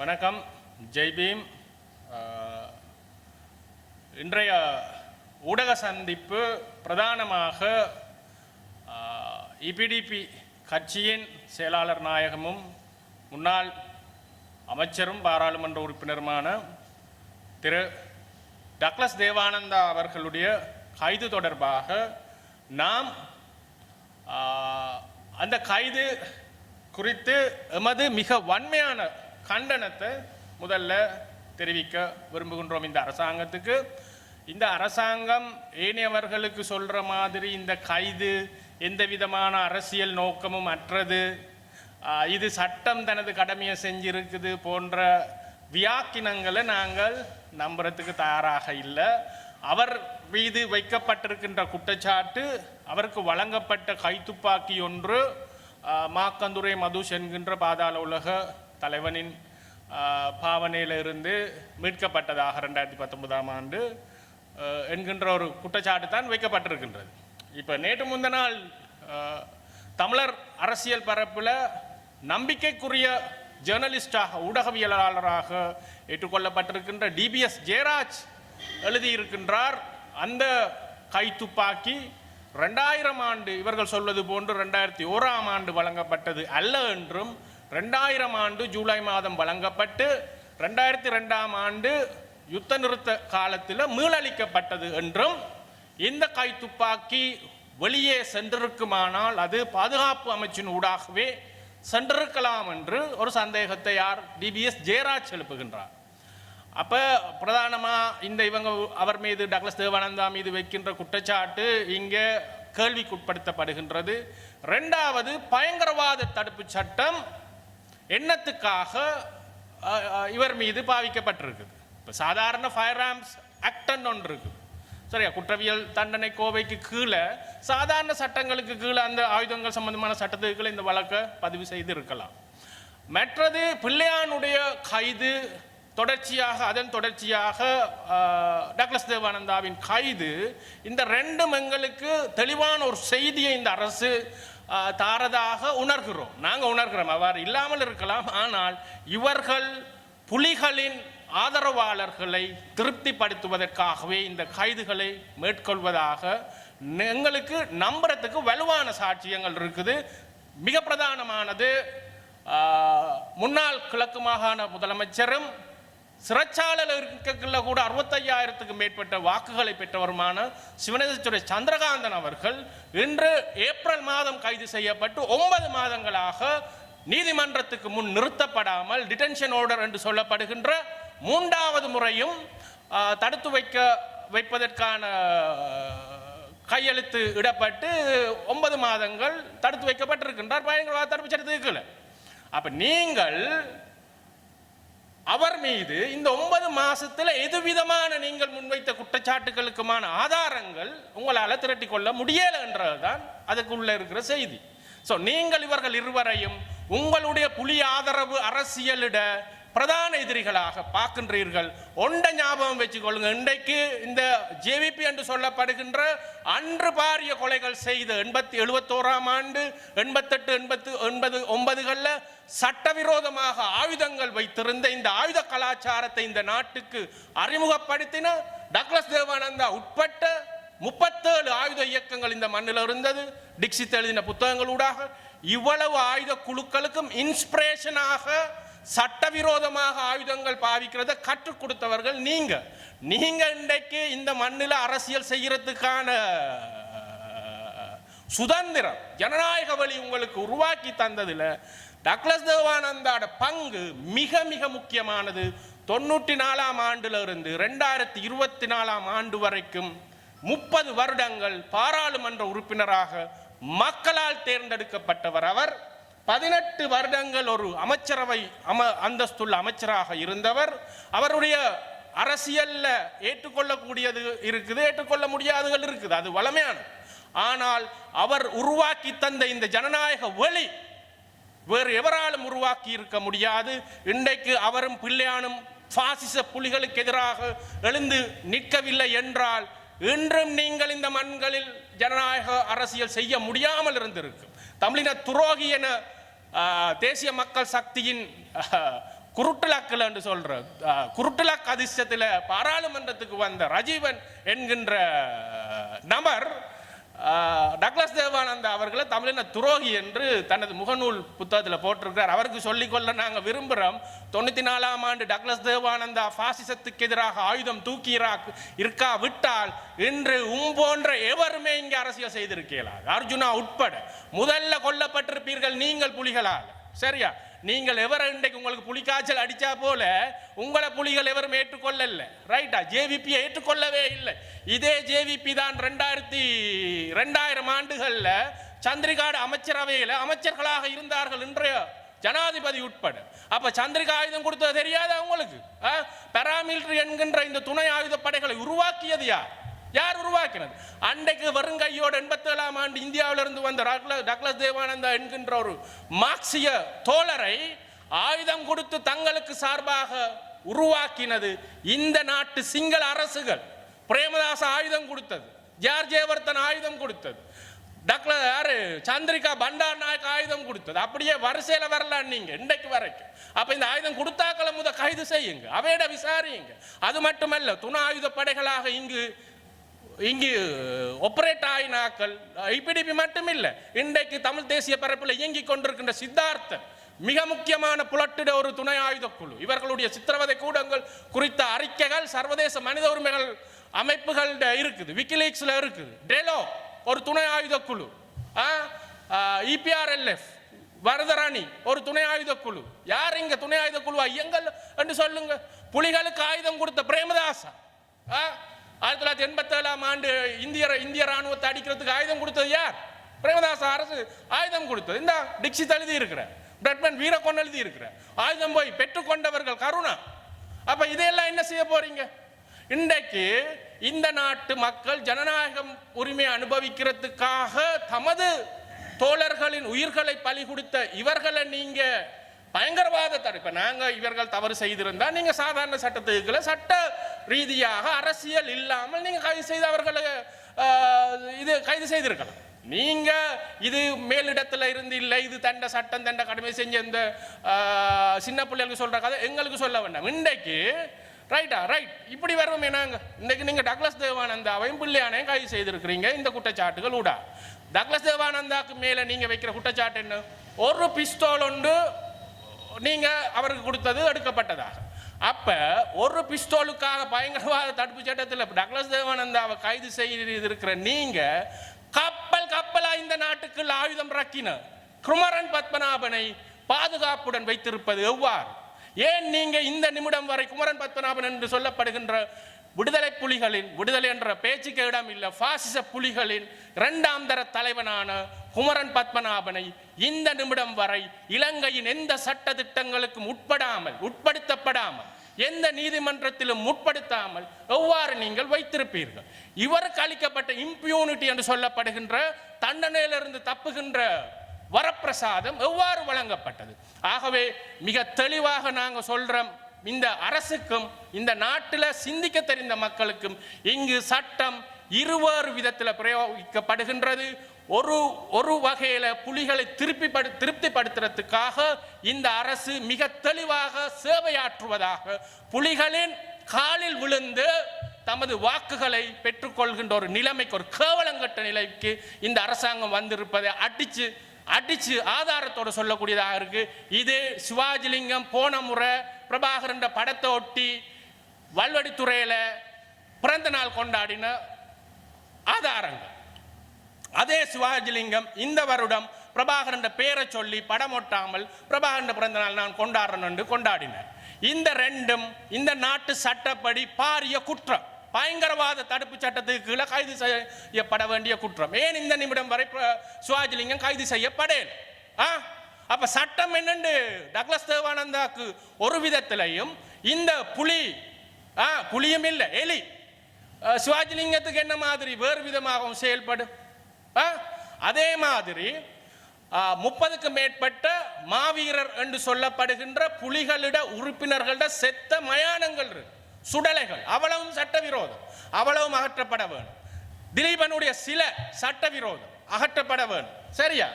வணக்கம். ஜெய்பீம் இன்றைய ஊடக சந்திப்பு பிரதானமாக இபிடிபி கட்சியின் செயலாளர் நாயகமும் முன்னாள் அமைச்சரும் பாராளுமன்ற உறுப்பினருமான திரு. டக்ளஸ் தேவானந்தா அவர்களுடைய கைது தொடர்பாக நாம் அந்த கைது குறித்து எமது மிக வன்மையான கண்டனத்தை முதல்ல தெரிவிக்க விரும்புகின்றோம் இந்த அரசாங்கத்துக்கு. இந்த அரசாங்கம் ஏனையவர்களுக்கு சொல்கிற மாதிரி இந்த கைது எந்த விதமான அரசியல் நோக்கமும் அற்றது. இது சட்டம் தனது கடமையை செஞ்சிருக்குது போன்ற வியாக்கினங்களை நாங்கள் நம்புறதுக்கு தயாராக இல்லை. அவர் மீது வைக்கப்பட்டிருக்கின்ற குற்றச்சாட்டு அவருக்கு வழங்கப்பட்ட கைத்துப்பாக்கி ஒன்று மாக்கந்துரை மதுஷ் என்கின்ற பாதாள உலக தலைவனின் பாவனையிலிருந்து மீட்கப்பட்டதாக ரெண்டாயிரத்தி பத்தொன்பதாம் ஆண்டு என்கின்ற ஒரு குற்றச்சாட்டு தான் வைக்கப்பட்டிருக்கின்றது. இப்போ நேற்று முந்த நாள் தமிழர் அரசியல் பரப்பில் நம்பிக்கைக்குரிய ஜேர்னலிஸ்டாக ஊடகவியலாளராக ஏற்றுக்கொள்ளப்பட்டிருக்கின்ற டிபிஎஸ் ஜெயராஜ் எழுதியிருக்கின்றார். அந்த கைத்துப்பாக்கி ரெண்டாயிரம் ஆண்டு இவர்கள் சொல்வது போன்று ரெண்டாயிரத்தி ஓராம் ஆண்டு வழங்கப்பட்டது அல்ல என்றும் ரெண்டாயிரம் ஆண்டு ஜூலை மாதம் வழங்கப்பட்டு ரெண்டாயிரத்தி ரெண்டாம் ஆண்டு யுத்த நிறுத்த காலத்தில் மீளளிக்கப்பட்டது என்றும் இந்த கைத்துப்பாக்கி வெளியே சென்றிருக்குமானால் அது பாதுகாப்பு அமைச்சின் ஊடாகவே சென்றிருக்கலாம் என்று ஒரு சந்தேகத்தை யார் டிபிஎஸ் ஜெயராஜ் எழுப்புகின்றார். அப்போ பிரதானமாக இந்த இவங்க அவர் மீது டக்ளஸ் தேவானந்தா மீது வைக்கின்ற குற்றச்சாட்டு இங்கே கேள்விக்குட்படுத்தப்படுகின்றது. ரெண்டாவது பயங்கரவாத தடுப்பு சட்டம் எண்ணத்துக்காக இவர் மீது பாவிக்கப்பட்டிருக்குது இப்போ சாதாரண ஃபயர் ஆர்ம்ஸ் ஆக்டன் ஒன்று இருக்குது. சரியா? குற்றவியல் தண்டனை கோவைக்கு கீழே சாதாரண சட்டங்களுக்கு கீழே அந்த ஆயுதங்கள் சம்பந்தமான சட்டத்துக்கு கீழே இந்த வழக்கை பதிவு செய்து இருக்கலாம் மற்றது பிள்ளையானுடைய கைது தொடர்ச்சியாக அதன் தொடர்ச்சியாக டக்ளஸ் தேவானந்தாவின் கைது இந்த ரெண்டும் எங்களுக்கு தெளிவான ஒரு செய்தியை இந்த அரசு தாரதாக உணர்கிறோம். நாங்கள் உணர்கிறோம். அவர் இல்லாமல் இருக்கலாம். ஆனால் இவர்கள் புலிகளின் ஆதரவாளர்களை திருப்திப்படுத்துவதற்காகவே இந்த கைதுகளை மேற்கொள்வதாக எங்களுக்கு நம்புறதுக்கு வலுவான சாட்சியங்கள் இருக்குது. மிக பிரதானமானது முன்னாள் கிழக்கு மாகாண முதலமைச்சரும் சிறைச்சாலையில் இருக்கக்குள்ள கூட அறுபத்தையாயிரத்துக்கு மேற்பட்ட வாக்குகளை பெற்றவருமான சிவனேஸ்வர சந்திரகாந்தன் அவர்கள் இன்று ஏப்ரல் மாதம் கைது செய்யப்பட்டு ஒன்பது மாதங்களாக நீதிமன்றத்துக்கு முன் நிறுத்தப்படாமல் டிடென்ஷன் ஆர்டர் என்று சொல்லப்படுகின்ற மூன்றாவது முறையும் தடுத்து வைக்க வைப்பதற்கான கையெழுத்து இடப்பட்டு ஒன்பது மாதங்கள் தடுத்து வைக்கப்பட்டிருக்கின்றார். பயங்கரவாத தடுப்பு சட்டத்துக்கு அப்போ நீங்கள் அவர் மீது இந்த ஒன்பது மாசத்துல எது விதமான நீங்கள் முன்வைத்த குற்றச்சாட்டுகளுக்குமான ஆதாரங்கள் உங்களால் திரட்டி கொள்ள முடியல என்றதுதான் அதுக்குள்ள இருக்கிற செய்தி. ஸோ நீங்கள் இவர்கள் இருவரையும் உங்களுடைய புலி ஆதரவு அரசியலிட பிரதான எதிரிகளாக பார்க்கின்றீர்கள். ஒண்ட ஞாபகம் வச்சுக்கொள்ளுங்க. இன்றைக்கு இந்த ஜேவிபி என்று சொல்லப்படுகின்ற அன்று பாரிய கொலைகள் செய்த எண்பத்தி எழுபத்தோராம் ஆண்டு எண்பத்தெட்டு எண்பத்து எண்பது ஒன்பதுகளில் சட்டவிரோதமாக ஆயுதங்கள் வைத்திருந்த இந்த ஆயுத கலாச்சாரத்தை இந்த நாட்டுக்கு அறிமுகப்படுத்தின டக்ளஸ் தேவானந்தா உட்பட்ட முப்பத்தேழு ஆயுத இயக்கங்கள் இந்த மண்ணில் இருந்தது. டிக்சித் எழுதின புத்தகங்களூடாக இவ்வளவு ஆயுத குழுக்களுக்கும் இன்ஸ்பிரேஷனாக சட்டவிரோதமாக ஆயுதங்கள் பாவிக்கிறத கற்றுக் கொடுத்தவர்கள் நீங்க. நீங்க இன்றைக்கு இந்த மண்ணில் அரசியல் செய்யறதுக்கான சுதந்திரம் ஜனநாயக வழி உங்களுக்கு உருவாக்கி தந்ததில் டக்ளஸ் தேவானந்தாட பங்கு மிக மிக முக்கியமானது. தொண்ணூற்றி நாலாம் ஆண்டுல இருந்து ரெண்டாயிரத்தி இருபத்தி நாலாம் ஆண்டு வரைக்கும் முப்பது வருடங்கள் பாராளுமன்ற உறுப்பினராக மக்களால் தேர்ந்தெடுக்கப்பட்டவர் அவர். பதினெட்டு வருடங்கள் ஒரு அமைச்சரவை அம அந்தஸ்துள்ள அமைச்சராக இருந்தவர் அவருடைய அரசியல்ல ஏற்றுக்கொள்ளக்கூடியது இருக்குது ஏற்றுக்கொள்ள முடியாதுகள் இருக்குது அது வளமையானது. ஆனால் அவர் உருவாக்கி தந்த இந்த ஜனநாயக வழி வேறு எவராலும் உருவாக்கி இருக்க முடியாது. இன்றைக்கு அவரும் பிள்ளையானும் பாசிச புலிகளுக்கு எதிராக எழுந்து நிற்கவில்லை என்றால் இன்றும் நீங்கள் இந்த மண்களில் ஜனநாயக அரசியல் செய்ய முடியாமல் இருந்திருக்கும். தமிழின துரோகி என தேசிய மக்கள் சக்தியின் ஆ, என்று சொல்ற அஹ், குருட்டுலக் அதிர்ஷ்டத்தில் பாராளுமன்றத்துக்கு வந்த ரஜீவன் என்கின்ற நபர் டக்ளஸ் தேவானந்தா அவர்களை தமிழின துரோகி என்று தனது முகநூல் புத்தகத்தில் போட்டிருக்கிறார். அவருக்கு சொல்லிக்கொள்ள நாங்கள் விரும்புகிறோம் தொண்ணூற்றி நாலாம் ஆண்டு டக்ளஸ் தேவானந்தா பாசிசத்துக்கு எதிராக ஆயுதம் தூக்கி இருக்கா விட்டால் இன்று உம் போன்ற எவருமே இங்கே அரசியல் செய்திருக்கீங்களா அர்ஜுனா உட்பட முதல்ல கொல்லப்பட்டிருப்பீர்கள் நீங்கள் புலிகளால். சரியா? நீங்கள் எவர் இன்றைக்கு உங்களுக்கு புலிக்காய்ச்சல் அடித்தா போல உங்களை புலிகள் எவரும் ஏற்றுக்கொள்ளல. ரைட்டா ஜேவிபியை ஏற்றுக்கொள்ளவே இல்லை. இதே ஜேவிபி தான் ரெண்டாயிரத்தி ரெண்டாயிரம் ஆண்டுகளில் சந்திரிகாடு அமைச்சரவையில் அமைச்சர்களாக இருந்தார்கள் இன்றைய ஜனாதிபதி உட்பட. அப்ப சந்திரிகா ஆயுதம் கொடுத்தது தெரியாதா உங்களுக்கு? பெராமிலிட்டரி என்கின்ற இந்த துணை ஆயுத படைகளை உருவாக்கியது யார்? யார் உருவாக்கினது? அன்றைக்கு வருங்கையோடு எண்பத்தேழாம் ஆண்டு இந்தியாவிலிருந்து வந்த டக்ளஸ் தேவானந்தா என்கின்ற ஒரு மார்க்சிய தோழரை ஆயுதம் கொடுத்து தங்களுக்கு சார்பாக உருவாக்கினது இந்த நாட்டு சிங்கள அரசுகள். பிரேமதாச ஆயுதம் கொடுத்தது. ஜார் ஜெயவர்தன் ஆயுதம் கொடுத்தது. டக்ல யாரு? சந்திரிகா பண்டார் நாயக் ஆயுதம் கொடுத்தது. அப்படியே வரிசையில வரலாம் நீங்க இன்றைக்கு வரைக்கும். அப்ப இந்த ஆயுதம் கொடுத்தாக்களை முத கைது செய்யுங்க அவையிட விசாரியுங்க. அது மட்டுமல்ல துணை ஆயுத படைகளாக இங்கு இங்கு ஒப்பரேட் ஆயினாக்கள் ஐபிடிபி மட்டுமில்லை இன்றைக்கு தமிழ் தேசிய பரப்பில் இயங்கிக் கொண்டிருக்கின்ற சித்தார்த்தன் மிக முக்கியமான புலட்டிட ஒரு துணை ஆயுத குழு. இவர்களுடைய சித்திரவதை கூடங்கள் குறித்த அறிக்கைகள் சர்வதேச மனித உரிமைகள் அமைப்புகள் இருக்குது விக்கிலீக்ஸில் இருக்குது. டெலோ ஒரு துணை ஆயுத குழு. இபிஆர்எல்எஃப் வரதராணி ஒரு துணை ஆயுத குழு. யார் இங்க துணை ஆயுத குழுவா? எங்கள் என்று சொல்லுங்க. புலிகளுக்கு ஆயுதம் கொடுத்த பிரேமதாசா. ஆ? ஆயிரத்தி தொள்ளாயிரத்தி எண்பத்தி ஏழாம் ஆண்டு இந்திய இந்திய ராணுவத்தை அடிக்கிறதுக்கு ஆயுதம் கொடுத்தது யார்? பிரேமதாச அரசு. ஆயுதம் கொடுத்தது. இந்த டிக்ஷித் எழுதி இருக்கிற பிரட்மன் வீரக்கொன் எழுதி இருக்கிற ஆயுதம் போய் பெற்றுக்கொண்டவர்கள் கருணா. அப்ப இதையெல்லாம் என்ன செய்ய போறீங்க? இன்றைக்கு இந்த நாட்டு மக்கள் ஜனநாயகம் உரிமை அனுபவிக்கிறதுக்காக தமது தோழர்களின் உயிர்களை பலி கொடுத்த இவர்களை நீங்க பயங்கரவாத தடை நாங்க இவர்கள் தவறு செய்திருந்தா நீங்க சாதாரண சட்டத்துக்குள்ள சட்ட ரீதியாக அரசியல் இல்லாமல் நீங்கள் கைது செய்து அவர்களை இது கைது செய்திருக்கலாம். நீங்க இது மேலிடத்துல இருந்து இல்லை இது தண்ட சட்டம் தண்ட கடமை செஞ்ச இந்த சின்ன பிள்ளைகளுக்கு சொல்ற கதை எங்களுக்கு சொல்ல வேண்டாம். இன்றைக்கு ரைட்டா ரைட் இப்படி வருவோமே நாங்க இன்னைக்கு நீங்க டக்ளஸ் தேவானந்தாவையும் பிள்ளையானையும் கைது செய்திருக்கிறீங்க. இந்த குற்றச்சாட்டுகள் ஊடா. டக்ளஸ் தேவானந்தாக்கு மேல நீங்க வைக்கிற குற்றச்சாட்டு என்ன? ஒரு பிஸ்தோல் ஒன்று நீங்க அவருக்கு கொடுத்தது எடுக்கப்பட்டதாக. அப்போ ஒரு பிஸ்தோலுக்காக பயங்கரவாத தடுப்பு சட்டத்தில் டக்ளஸ் தேவானந்தாவை கைது செய்திருக்கிற நீங்கள் கப்பல் கப்பலா இந்த நாட்டுக்குள் ஆயுதம் ரக்கின குமரன் பத்மநாபனை பாதுகாப்புடன் வைத்திருப்பது எவ்வாறு? ஏன் நீங்கள் இந்த நிமிடம் வரை குமரன் பத்மநாபன் என்று சொல்லப்படுகின்ற விடுதலை புலிகளின் விடுதலை என்ற பேச்சுக்கு இடம் இல்லை பாசிச புலிகளின் இரண்டாம் தர தலைவனான குமரன் பத்மநாபனை இந்த நிமிடம் வரை இலங்கையின் எந்த சட்ட திட்டங்களுக்கும் உட்படாமல் உட்படுத்தப்படாமல் எந்த நீதிமன்றத்திலும் உட்படுத்தாமல் எவ்வாறு நீங்கள் வைத்திருப்பீர்கள்? இவருக்கு அளிக்கப்பட்ட இம்பியூனிட்டி என்று சொல்லப்படுகின்ற தண்டனையிலிருந்து தப்புகின்ற வரப்பிரசாதம் எவ்வாறு வழங்கப்பட்டது? ஆகவே மிக தெளிவாக நாங்கள் சொல்றோம் இந்த அரசுக்கும் இந்த நாட்டில் சிந்திக்க தெரிந்த மக்களுக்கும் இங்கு சட்டம் இருவேறு விதத்தில் பிரயோகிக்கப்படுகின்றது. ஒரு ஒரு வகையில் புலிகளை திருப்பி படு- திருப்திப்படுத்துறதுக்காக இந்த அரசு மிக தெளிவாக சேவையாற்றுவதாக புலிகளின் காலில் விழுந்து தமது வாக்குகளை பெற்றுக்கொள்கின்ற ஒரு நிலைமைக்கு ஒரு கேவலங்கட்ட நிலைக்கு இந்த அரசாங்கம் வந்திருப்பதை அடித்து அடிச்சு ஆதாரத்தோடு சொல்லக்கூடியதாக இருக்கு. இது சிவாஜிலிங்கம் போன முறை பிரபாகரன் படத்தை ஒட்டி வல்வடித்துறையில் பிறந்த நாள் கொண்டாடின ஆதாரங்கள். அதே சிவாஜிலிங்கம் இந்த வருடம் பிரபாகரன் பேரை சொல்லி படம் ஒட்டாமல் பிரபாகரன் பிறந்த நாள் நான் கொண்டாடுறேன் என்று கொண்டாடினர். இந்த ரெண்டும் இந்த நாட்டு சட்டப்படி பாரிய குற்றம். பயங்கரவாத தடுப்பு சட்டத்துக்கு கீழே கைது செய்யப்பட வேண்டிய குற்றம். ஏன் இந்த நிமிடம் வரை சிவாஜிலிங்கம் கைது செய்யப்படேன்? ஆ? அப்ப சட்டம் என்னண்டு? டக்ளஸ் தேவானந்தாக்கு ஒரு விதத்திலையும் இந்த புலி ஆ புலியும் இல்லை எலி. சிவாஜிலிங்கத்துக்கு என்ன மாதிரி வேறு விதமாகவும் செயல்படும்? அதே மாதிரி முப்பதுக்கு மேற்பட்ட மாவீரர் என்று சொல்லப்படுகின்ற புலிகளிட உறுப்பினர்களிட செத்த மயானங்கள் சுடலைகள். அவ்வளவும் சட்டவிரோதம். அவ்வளவும் அகற்றப்பட வேணும். திலீபனுடைய சில சட்டவிரோதம். அகற்றப்பட வேணும். சரியா?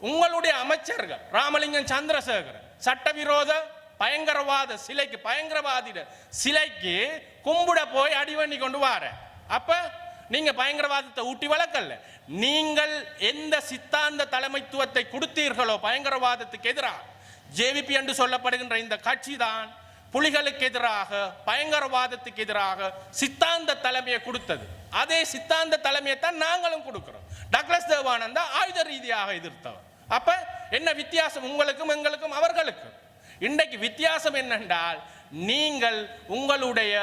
உங்களுடைய அமைச்சர்கள் ராமலிங்கம் சந்திரசேகரன் சட்டவிரோத பயங்கரவாத சிலைக்கு பயங்கரவாதிட சிலைக்கு கும்பிட போய் அடிவண்ணி கொண்டு வார அப்ப நீங்க பயங்கரவாதத்தை ஊட்டி வளர்க்கல. நீங்கள் எந்த சித்தாந்த தலைமைத்துவத்தை கொடுத்தீர்களோ பயங்கரவாதத்துக்கு எதிராக ஜேவிபி என்று சொல்லப்படுகின்ற இந்த கட்சி தான் புலிகளுக்கு எதிராக பயங்கரவாதத்துக்கு எதிராக சித்தாந்த தலைமையை கொடுத்தது. அதே சித்தாந்த தலைமையை தான் நாங்களும் கொடுக்கிறோம். டக்ளஸ் தேவானந்தா ஆயுத ரீதியாக எதிர்த்தவர். அப்ப என்ன வித்தியாசம் உங்களுக்கும் எங்களுக்கும் அவர்களுக்கும்? இன்றைக்கு வித்தியாசம் என்னென்றால் நீங்கள் உங்களுடைய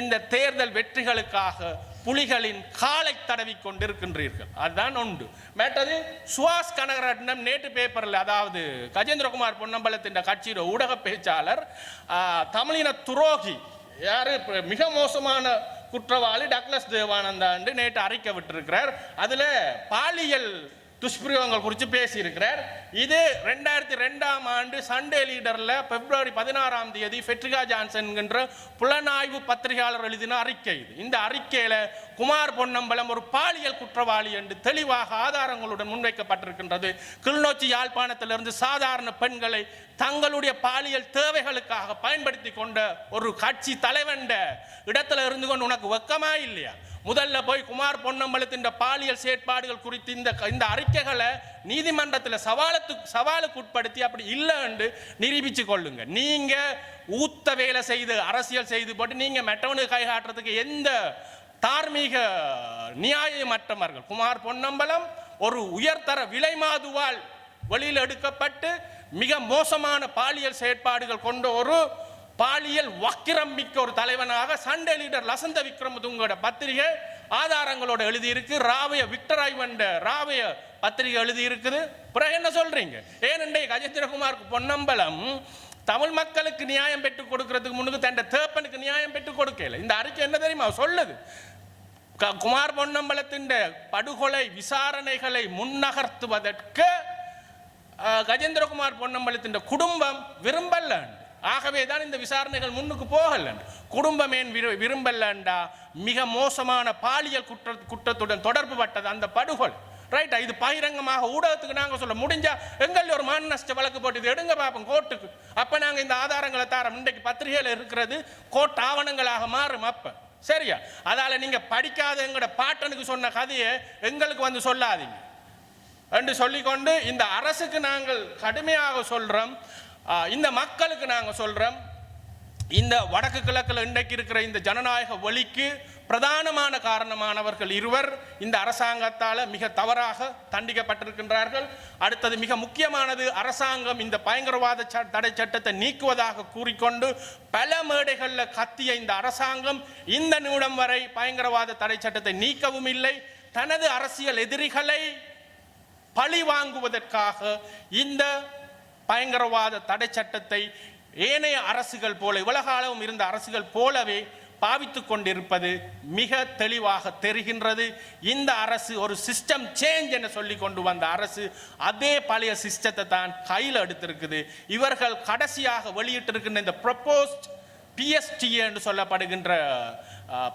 இந்த தேர்தல் வெற்றிகளுக்காக புலிகளின் காலை தடவி கொண்டிருக்கின்றீர்கள். அதுதான் உண்டு. மேட்டது சுவாஸ் கனகரட்னம் நேற்று பேப்பரில் அதாவது கஜேந்திரகுமார் பொன்னம்பலத்தின் கட்சியோட ஊடக பேச்சாளர் தமிழின துரோகி யார்? மிக மோசமான குற்றவாளி டக்ளஸ் தேவானந்தா என்று நேற்று அறிக்கை விட்டிருக்கிறார். அதில் பாலியல் துஷ்பிரயோகங்கள் குறித்து பேசியிருக்கிறார். இது ரெண்டாயிரத்தி ரெண்டாம் ஆண்டு சண்டே லீடரில் பிப்ரவரி பதினாறாம் தேதி ஃபெட்ரிகா ஜான்சன்கின்ற புலனாய்வு பத்திரிகையாளர் எழுதின அறிக்கை இது. இந்த அறிக்கையில் குமார் பொன்னம்பலம் ஒரு பாலியல் குற்றவாளி என்று தெளிவாக ஆதாரங்களுடன் முன்வைக்கப்பட்டிருக்கின்றது. கிளிநொச்சி யாழ்ப்பாணத்திலிருந்து சாதாரண பெண்களை தங்களுடைய பாலியல் தேவைகளுக்காக பயன்படுத்தி கொண்ட ஒரு கட்சி தலைவன்ட இடத்துல இருந்து கொண்டு உனக்கு வெக்கமா இல்லையா? முதல்ல போய் குமார் பொன்னம்பலத்தின் பாலியல் செயற்பாடுகள் குறித்து இந்த இந்த அறிக்கைகளை நீதிமன்றத்தில் சவாலத்துக்கு சவாலுக்கு உட்படுத்தி அப்படி இல்லைன்னு நிரூபித்து கொள்ளுங்க. நீங்கள் ஊத்த வேலை செய்து அரசியல் செய்து போட்டு நீங்கள் மெட்டவனுக்கு கை காட்டுறதுக்கு எந்த தார்மீக நியாயமற்றவர்கள்? குமார் பொன்னம்பலம் ஒரு உயர்தர விலை மாதுவால் வெளியில் எடுக்கப்பட்டு மிக மோசமான பாலியல் செயற்பாடுகள் கொண்ட ஒரு பாலியல் வக்கிரம் மிக்க ஒரு தலைவனாக சண்டே லீடர் லசந்த விக்ரமதுங்கோட பத்திரிகை ஆதாரங்களோட எழுதியிருக்கு. ராவைய விக்டர் ஐவண்ட ராவைய பத்திரிகை எழுதியிருக்குது. பிறகு என்ன சொல்றீங்க? ஏனென்றே கஜேந்திரகுமார் பொன்னம்பலம் தமிழ் மக்களுக்கு நியாயம் பெற்றுக் கொடுக்கறதுக்கு முன்னுக்கு தண்ட தேப்பனுக்கு நியாயம் பெற்றுக் கொடுக்கல. இந்த அறிக்கை என்ன தெரியுமா? சொல்லுது. க- குமார் பொன்னம்பலத்தின் படுகொலை விசாரணைகளை முன்னகர்த்துவதற்கு கஜேந்திரகுமார் பொன்னம்பலத்தின் குடும்பம் விரும்பலன்னு. ஆகவே தான் இந்த விசாரணைகள் முன்னுக்கு போகல குடும்பம் ஏன் விரு- விரும்பலண்டா? மிக மோசமான பாலியல் குற்ற குற்றத்துடன் தொடர்பு பட்டது அந்த படுகொலை. ரைட்டா இது பகிரங்கமாக ஊடகத்துக்கு நாங்கள் சொல்ல முடிஞ்சா எங்கள் ஒரு மான நஷ்ட வழக்கு போட்டு எடுங்க பார்ப்போம் கோர்ட்டுக்கு. அப்போ நாங்கள் இந்த ஆதாரங்களை தாரோம். இன்றைக்கு பத்திரிகையில் இருக்கிறது கோர்ட் ஆவணங்களாக மாறும் அப்போ. சரியா? அதால் நீங்கள் படிக்காத எங்களோட பாட்டனுக்கு சொன்ன கதையை எங்களுக்கு வந்து சொல்லாதீங்க. என்று சொல்லிக்கொண்டு இந்த அரசுக்கு நாங்கள் கடுமையாக சொல்கிறோம் இந்த மக்களுக்கு நாங்கள் சொல்கிறோம் இந்த வடக்கு கிழக்கில் இன்றைக்கு இருக்கிற இந்த ஜனநாயக ஒளிக்கு பிரதானமான காரணமானவர்கள் இருவர். இந்த அரசாங்கத்தால் மிக தவறாக தண்டிக்கப்பட்டிருக்கின்றார்கள். அடுத்தது மிக முக்கியமானது அரசாங்கம் இந்த பயங்கரவாத தடை சட்டத்தை நீக்குவதாக கூறிக்கொண்டு பல மேடைகளில் கத்திய இந்த அரசாங்கம் இந்த நிமிடம் வரை பயங்கரவாத தடை சட்டத்தை நீக்கவும் இல்லை. தனது அரசியல் எதிரிகளை பழி வாங்குவதற்காக இந்த பயங்கரவாத தடை சட்டத்தை ஏனைய அரசுகள் போல உலகாலவும் இருந்த அரசுகள் போலவே பாவித்து கொண்டிருப்பது மிக தெளிவாக தெரிகின்றது. இந்த அரசு ஒரு சிஸ்டம் சேஞ்ச் என சொல்லி கொண்டு வந்த அரசு அதே பழைய சிஸ்டத்தை தான் கையில் எடுத்திருக்குது. இவர்கள் கடைசியாக வெளியிட்டிருக்கின்ற இந்த ப்ரப்போஸ்ட் பிஎஸ்டி என்று சொல்லப்படுகின்ற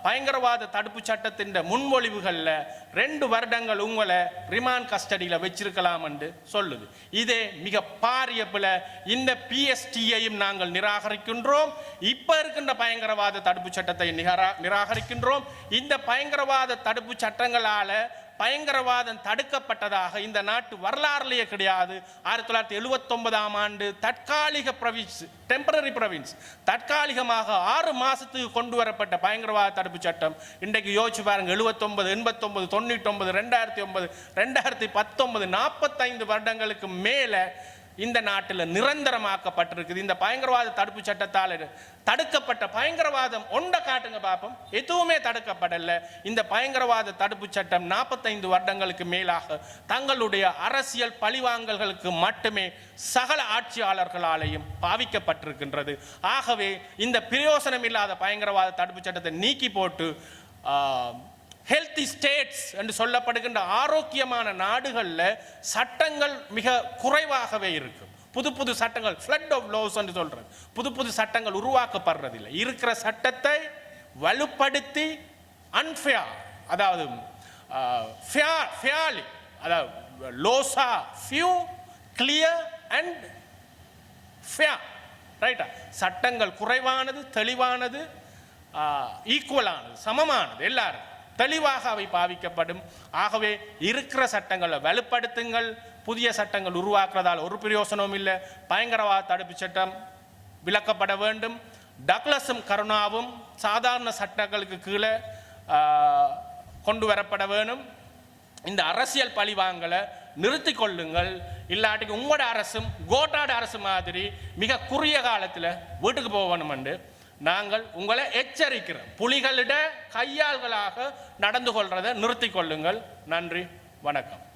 பயங்கரவாத தடுப்பு சட்டத்தின் முன்மொழிவுகளில் ரெண்டு வருடங்கள் உங்களை ரிமாண்ட் கஸ்டடியில் வச்சிருக்கலாம் என்று சொல்லுது. இதே மிக பாரிய பிழை இந்த பிஎஸ்டியையும் நாங்கள் நிராகரிக்கின்றோம். இப்போ இருக்கின்ற பயங்கரவாத தடுப்பு சட்டத்தை நிகரா நிராகரிக்கின்றோம். இந்த பயங்கரவாத தடுப்பு சட்டங்களால் பயங்கரவாதம் தடுக்கப்பட்டதாக இந்த நாட்டு வரலாறுலேயே கிடையாது. ஆயிரத்தி தொள்ளாயிரத்தி எழுவத்தொன்பதாம் ஆண்டு தற்காலிக ப்ரவின்ஸ் டெம்பரரி ப்ரவின்ஸ் தற்காலிகமாக ஆறு மாதத்துக்கு கொண்டு வரப்பட்ட பயங்கரவாத தடுப்பு சட்டம். இன்றைக்கு யோசிச்சு பாருங்கள் எழுவத்தொன்பது எண்பத்தொன்பது தொண்ணூற்றொன்பது ரெண்டாயிரத்தி ஒன்பது ரெண்டாயிரத்தி பத்தொன்பது நாற்பத்தைந்து வருடங்களுக்கு மேலே இந்த நாட்டில் நிரந்தரமாக்கப்பட்டிருக்குது. இந்த பயங்கரவாத தடுப்பு சட்டத்தால் தடுக்கப்பட்ட பயங்கரவாதம் ஒன்றை காட்டுங்க பார்ப்போம் எதுவுமே தடுக்கப்படலை. இந்த பயங்கரவாத தடுப்பு சட்டம் நாற்பத்தைந்து வருடங்களுக்கு மேலாக தங்களுடைய அரசியல் பழிவாங்கல்களுக்கு மட்டுமே சகல ஆட்சியாளர்களாலேயும் பாவிக்கப்பட்டிருக்கின்றது. ஆகவே இந்த பிரயோசனம் இல்லாத பயங்கரவாத தடுப்பு சட்டத்தை நீக்கி போட்டு ஹெல்த்தி ஸ்டேட்ஸ் என்று சொல்லப்படுகின்ற ஆரோக்கியமான நாடுகளில் சட்டங்கள் மிக குறைவாகவே இருக்கும். புது புது சட்டங்கள் ஃப்ளட் ஆஃப் லோஸ் என்று சொல்கிறது புது புது சட்டங்கள் உருவாக்கப்படுறதில்லை. இருக்கிற சட்டத்தை வலுப்படுத்தி அன்ஃபேர் அதாவது ஃபேர்லி அதாவது லோஸா ஃபியூ கிளியர் அண்ட் ஃபேர் ரைட்டா சட்டங்கள் குறைவானது தெளிவானது ஈக்குவலானது சமமானது எல்லாரும் தெளிவாக அவை பாவிக்கப்படும். ஆகவே இருக்கிற சட்டங்களை வலுப்படுத்துங்கள். புதிய சட்டங்கள் உருவாக்குறதால் ஒரு பிரயோசனமும் இல்லை. பயங்கரவாத தடுப்பு சட்டம் விளக்கப்பட வேண்டும். டக்ளஸும் கருணாவும் சாதாரண சட்டங்களுக்கு கீழே கொண்டு வரப்பட வேணும். இந்த அரசியல் பழிவாங்கலை நிறுத்தி கொள்ளுங்கள். இல்லாட்டிக்கு உங்களோட அரசும் கோட்டாட அரசு மாதிரி மிக குறுகிய காலத்தில் வீட்டுக்கு போகணும் என்று நாங்கள் உங்களை எச்சரிக்கிறோம். புலிகளிட கையாள்களாக நடந்து கொள்றதை நிறுத்திக் கொள்ளுங்கள். நன்றி. வணக்கம்.